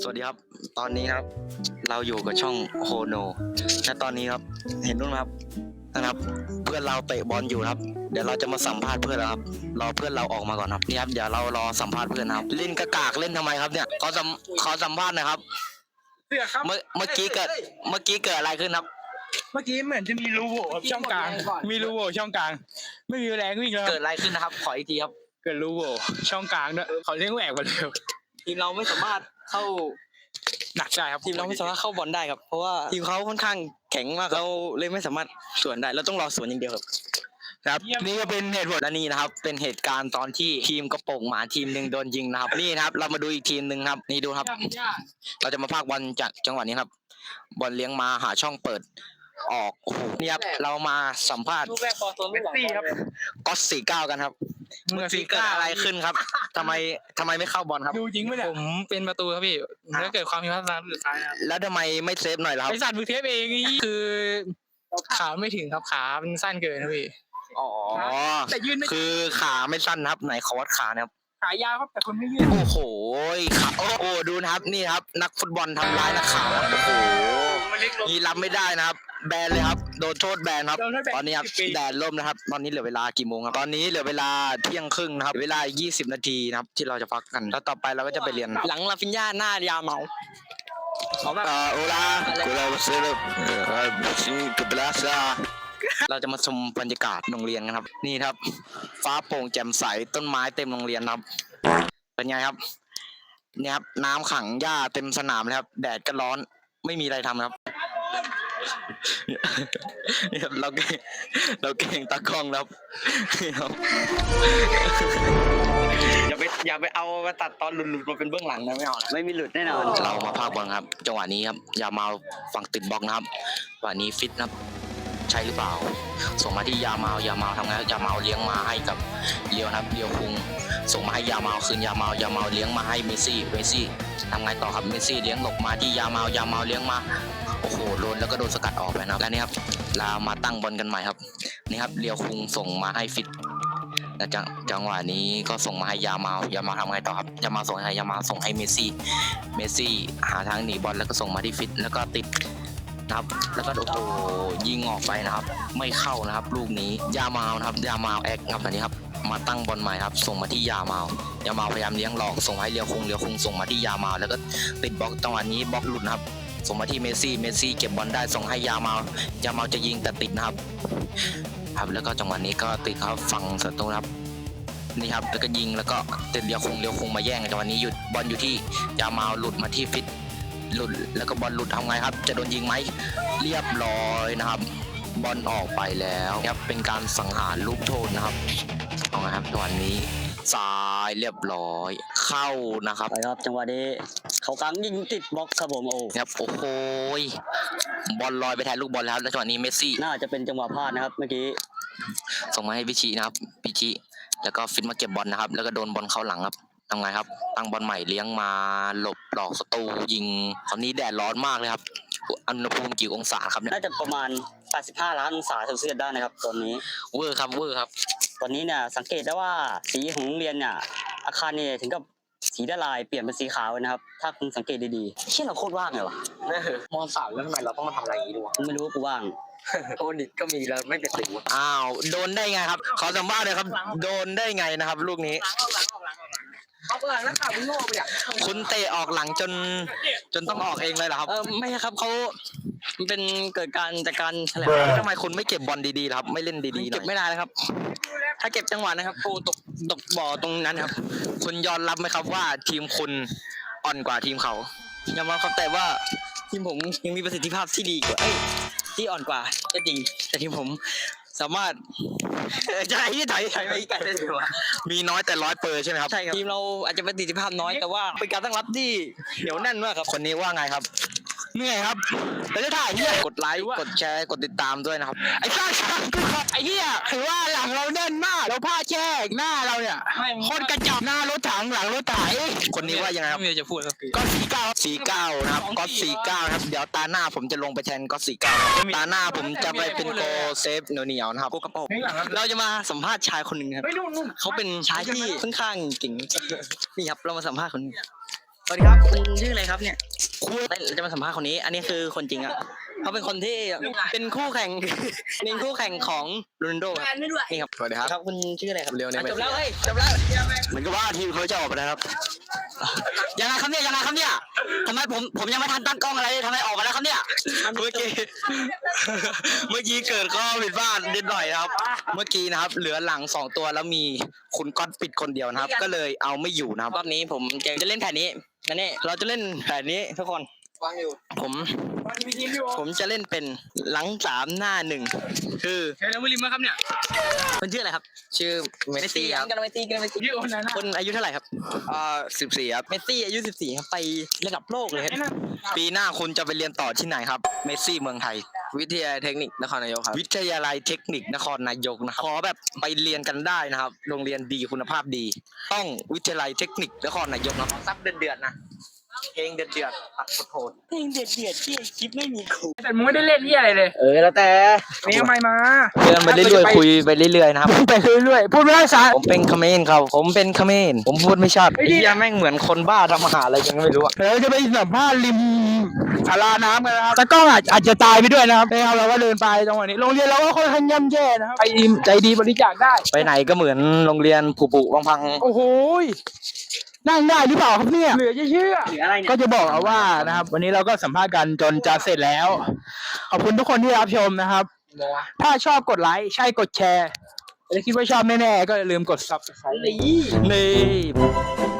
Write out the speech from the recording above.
สวัสดีครับ ตอนนี้นะครับ เราอยู่กับช่องโฮโนและตอนนี้ครับ เห็นนู่นไหมครับนะครับ เพื่อนเราเตะบอลอยู่นะครับ เดี๋ยวเราจะมาสัมภาษณ์เพื่อนแล้วครับ รอเพื่อนเราออกมาก่อนครับ นี่ครับ เดี๋ยวเรารอสัมภาษณ์เพื่อนนะครับ เล่นกระกากเล่นทำไมครับเนี่ยขอสัมขอสัมภาษณ์หนะครับ เสือครับ เมื่อเมื่อกี้เกิด เมื่อกี้เกิดอะไรขึ้นครับ เมื่อกี้เหมือนจะมีรูโหว่ช่องกลาง มีรูโหว่ช่องกลาง ไม่มีแรงวิ่งแล้วเกิดอะไรขึ้นนะครับ ขออีกทีครับ เกิดรูโหว่ช่องกลางด้วยเขาเลี้ยงแหวกมาเร็วทีมเราไม่สามารถ เข้าหนักใจครับทีมเราไม่สามารถเข้าบอลได้ครับ เพราะว่าทีมเขาค่อนข้างแข็งมากเราเลยไม่สามารถสวนได้ เราต้องรอสวนอย่างเดียวครับครับนี่ก็เป็นเหตุผลและนี่นะครับ เป็นเหตุการณ์ตอนที่ทีมกระโปรงหมาทีมหนึ่งโดนยิงนะครับ นี่นะครับ เรามาดูอีกทีมหนึ่งครับ นี่ดูครับ เราจะมาพากย์บอลจากจังหวะนี้ครับบอลเลี้ยงมาหาช่องเปิด ออกโอ้โหนี่ครับเรามาสัมภาษณ์ลูกแรกพอตัวไม่หลังซี่ครับก็สี่เก้ากันครับเมื่อสีเกิดอะไรขึ้นครับ ทำไมทำไมไม่เข้าบอลครับ ดูจริงไหมเนี่ยผมเป็นประตูครับพี่ถ้าเกิดความผิดพลาดนัดสุดท้ายนะครับแล้วทำไมไม่เซฟหน่อยล่ะครับ ไอสัตว์มือเทปเองนี่คือขาไม่ถึงครับขามันสั้นเกินครับพี่อ๋อ แต่ยืนไม่คือขาไม่สั้นนะครับ ไหนขอวัดขานะครับ ขายาวครับแต่คนไม่ยืนโอ้โหขาโอ้โหดูนะครับ นี่ครับ นักฟุตบอลทำร้ายนักข่าวครับโอ้โห นี่รับไม่ได้นะครับ แบนเลยครับ โดนโทษแบนครับ โดนให้แบตอนนี้ครับ10ปี แดดล่มนะครับ ตอนนี้เหลือเวลากี่โมงครับตอนนี้เหลือเวลาเที่ยงครึ่งนะครับเวลา 20 นาทีนะครับ ที่เราจะพักกันแล้วต่อไปเราก็จะไปเรียนหลังลาฟินญาหน้ายาเมาเอ่อโอลากูลาเซเลบเอ่อซิงกุบลาซาเราจะมาชมบรรยากาศโรงเรียนกันครับ นี่ครับ ฟ้าโปร่งแจ่มใสต้นไม้เต็มโรงเรียนครับ เป็นไงครับ เนี่ยครับน้ำขังหญ้าเต็มสนามเลยครับ แดดก็ร้อน ไม่มีอะไรทำครับนี่ครับ เราเก่งเราเก่งตากล้องครับนี่ครับ อย่าไปอย่าไปเอามาตัดตอนหลุดๆมาเป็นเบื้องหลังนะไม่เอานะไม่มีหลุดแน่นอน เรามาพากย์บอลครับ จังหวะนี้ครับยามาฝั่งติดบล็อกนะครับจังหวะนี้ฟิตนะครับ ใช่หรือเปล่า ส่งมาที่ยามา ยามาวทำไงครับยามาวเลี้ยงมาให้กับเลียวนะครับเลียวคุง ส่งมาให้ยามาวคืนยามาวยามาวเลี้ยงมาให้เมสซี่ เมสซี่ ทำไงต่อครับเมสซี่เลี้ยงหลบมาที่ยาเมายาเมาเลี้ยงมาโอ้โหโดนแล้วก็โดนสกัดออกไปนะครับแล้วนี่ครับเรามาตั้งบอลกันใหม่ครับนี่ครับเลียวคุงส่งมาให้ฟิตแล้วจังจังหวะนี้ก็ส่งมาให้ยามา ยามาวทำไงต่อครับ ยามาส่งให้ยามาส่งให้เมสซี่ เมสซี่หาทางหนีบอลแล้วก็ส่งมาที่ฟิต แล้วก็ติดนะครับ แล้วก็โอ้โหยิงออกไปนะครับ ไม่เข้านะครับ ลูกนี้ ยามานะครับ ยามาแอคครับตอนนี้ครับ มาตั้งบอลใหม่ครับ ส่งมาที่ยามาวยามาวพยายามเลี้ยงหลอกส่งให้เลียวคงเลียวคงส่งมาที่ยามาวแล้วก็ติดบล็อกจังหวะนี้บล็อกหลุดครับ ส่งมาที่เมสซี่เมสซี่เก็บบอลได้ส่งให้ยามาว ยามาวจะยิงแต่ติดนะครับครับแล้วก็จังหวะนี้ก็ติดครับฝั่งศัตรูครับนี่ครับแล้วก็ยิงแล้วก็ติดเลียวคงเลียวคงมาแย่งจังหวะนี้หยุดบอลอยู่ที่ยามาวหลุดมาที่ฟิตหลุดแล้วก็บอลหลุดทำไงครับ จะโดนยิงไหมเรียบร้อยนะครับ บอลออกไปแล้วครับเป็นการสังหารลูกโทษนะครับ อาไงครับจังหวะนี้ซ้ายเรียบร้อย เข้านะครับไปครับจังหวะนี้เขากลางยิงติดบล็อกครับผมโอ้ครับโอ้โหยบอลลอยไปแทนลูกบอลแล้วแล้วจังหวะนี้เมสซี่น่าจะเป็นจังหวะพลาดนะครับเมื่อกี้ส่งมาให้พิชินะครับพิชิแล้วก็ฟิตมาเก็บบอลนะครับ แล้วก็โดนบอลเข้าหลังครับทำไงครับ ตั้งบอลใหม่เลี้ยงมาหลบหลอกศัตรูยิงคราวนี้แดดร้อนมากเลยครับอุณหภูมิกี่องศาครับเนี่ยน่าจะประมาณ 85 ล้านองศาเซลเซียสได้นะครับตอนนี้เวอร์ครับเวอร์ครับต อนนี้เนี่ยสังเกตได้ว่าสีของโรงเรียนเนี่ยอาคารเนี่ยถึงกับสีละลายเปลี่ยนเป็นสีขาวเลยนะครับ ถ้าคุณสังเกตดีๆเชี่ยเราโคตรว่างเลยวะมสามแล้วทำไมเราต้องมาทำอะไรอย่างนี้ด้วยกูไม่รู้ว่ากูว่างโอนิดก็มีแล้วไม่เป็นสิวอ้าวโดนได้ไงครับ ขอสัมภาษณ์เลยครับ โดนได้ไงนะครับ ลูกนี้ เอาหลังนักข่าวมึงโง่ไปอะคุณเตะออกหลังจน จนต้องออกเองเลยเหรอครับเออไม่ใช่ครับเขามันเป็นเกิดการจากการแถลงทำไมคุณไม่เก็บบอลดีๆล่ะครับ ไม่เล่นดีๆหน่เก็อบยไม่ได้นะครับ ถ้าเก็บจังหวะนะครับโอ้ตกตกบ่อตรงนั้นครับ คุณยอมรับไหมครับว่าทีมคุณอ่อนกว่าทีมเขายอมรับครับแต่ว่าทีมผมยังมีประสิทธิภาพที่ดีกว่าเอ้ยที่อ่อนกว่าก็จริง แต่ทีมผมสามารถใช่ที่ถอยถอยไปไกลได้ถือว่ามีน้อยแต่ร้อยเปอร์ใช่ไหมครับใช่ครับทีมเราอาจจะประสิทธิภาพน้อยแต่ว่าเป็นการตั้งรับที่เหนียวแน่นมากครับคนนี้ว่าไงครับ เหนื่อยครับแล้วจะถ่ายเนี่ยกดไลค์กดแชร์กดติดตามด้วยนะครับ ไอ้ข้าช้างไอ้เหี้ยถือว่าหลังเราแน่นมากเราผ้าแช่หน้าเราเนี่ยโคนกระจอกหน้ารถถังหลังรถไถคนนี้ว่ายังไงครับ ไม่มีจะพูดก็คือก็สี่เก้าสี่เก้านะครับก็สี่เก้านะครับเดี๋ยวตาหน้าผมจะลงไปแทนก็สี่เก้าตาหน้าผมจะไปเป็นโกเซฟเหนียวๆนะครับโกกระโปรงข้างหลังเราจะมาสัมภาษณ์ชายคนหนึ่งครับ ไม่นู่นนู่นเขาเป็นชายที่ค่อนข้างเก่งนี่ครับเรามาสัมภาษณ์คนหนึ่ง สวัสดีครับคุณชื่ออะไรครับเนี่ยคุณจะมาสัมภาษณ์คนนี้ อันนี้คือคนจริงอะ เขาเป็นคนที่เป็นคู่แข่ง เป็นคู่แข่งของโรนัลโดครับนี่ครับสวัสดีครับครับคุณชื่ออะไรครับเร็วเนี่ยอะจบแล้วเฮ้ยจบแล้วเหมือนกับว่าทีมเขาจะออกไปแล้วครับยังไงครับเนี่ยยังไงครับเนี่ยทำไมผมผมยังไม่ทันตั้งกล้องอะไรเลยทำไมออกมาแล้วครับเนี่ยเมื่อกี้ เมื่อกี้เกิดข้อผิดพลาดนิดหน่อยนะครับ เมื่อกี้นะครับ เหลือหลังสองตัวแล้วมีคุณก๊อตปิดคนเดียวนะครับ ก็เลยเอาไม่อยู่นะครับรอบนี้ผมจะจะเล่นแผนนี้นั่นนี่เราจะเล่นแผนนี้ทุกคน ผมผมจะเล่นเป็นหลังสามหน้าหนึ่งคือเฮ้ยแล้วมุลิมไหมครับเนี่ยคุณชื่ออะไรครับ ชื่อเมสซี่ครับกันเมสซี่กันเมสซี่ยี่โอนั้นนะคนอายุเท่าไหร่ครับอ่าสิบสี่ครับเมสซี่อายุ14ครับไประดับโลกเลยครับปีหน้าคุณจะไปเรียนต่อที่ไหนครับ เมสซี่เมืองไทย วิทยาลัยเทคนิคนครนายกครับ วิทยาลัยเทคนิคนครนายกนะครับขอแบบไปเรียนกันได้นะครับ โรงเรียนดีคุณภาพดี ต้องวิทยาลัยเทคนิคนครนายกนะครับซับเดือดๆนะ เพลงเดือดๆตัดโหดเพลงเดือดเดือดที่คลิปไม่มีครูแต่มึงไม่ได้เล่นเหียอะไรเลยเออแล้วแต่นี่ทำไมมาเดินไปเรื่อยๆคุยไปเรื่อยๆนะครับ ไปเรื่อยๆพูดไม่ได้สาผมเป็นเขมรครับผมเป็นเขมรผมพูดไม่ชัดเฮ้ยไอ้เหี้ยแม่งเหมือนคนบ้าทำอาหารอะไรยังไม่รู้อะเดี๋ยวจะไปสัมภาษณ์ริมสาราน้ำกันนะครับแต่กล้องอาจอาจจะตายไปด้วยนะครับนะครับเราก็เดินไปจังหวะนี้โรงเรียนเราก็ค่อนข้างย่ำแย่นะครับใจดีใจดีบริจาคได้ ไปไหนก็เหมือนโรงเรียนผุผุพังโอ้โหย นั่งได้หรือเปล่าครับเนี่ย เหลือเชื่อหรืออะไรเนี่ยก็จะบอกเอาว่านะครับ วันนี้เราก็สัมภาษณ์กันจนจะเสร็จแล้ว ขอบคุณทุกคนที่รับชมนะครับ ถ้าชอบกดไลค์ใช่กดแชร์ถ้าคิดว่าชอบแน่ๆก็อย่าลืมกด subscribe ๆนี่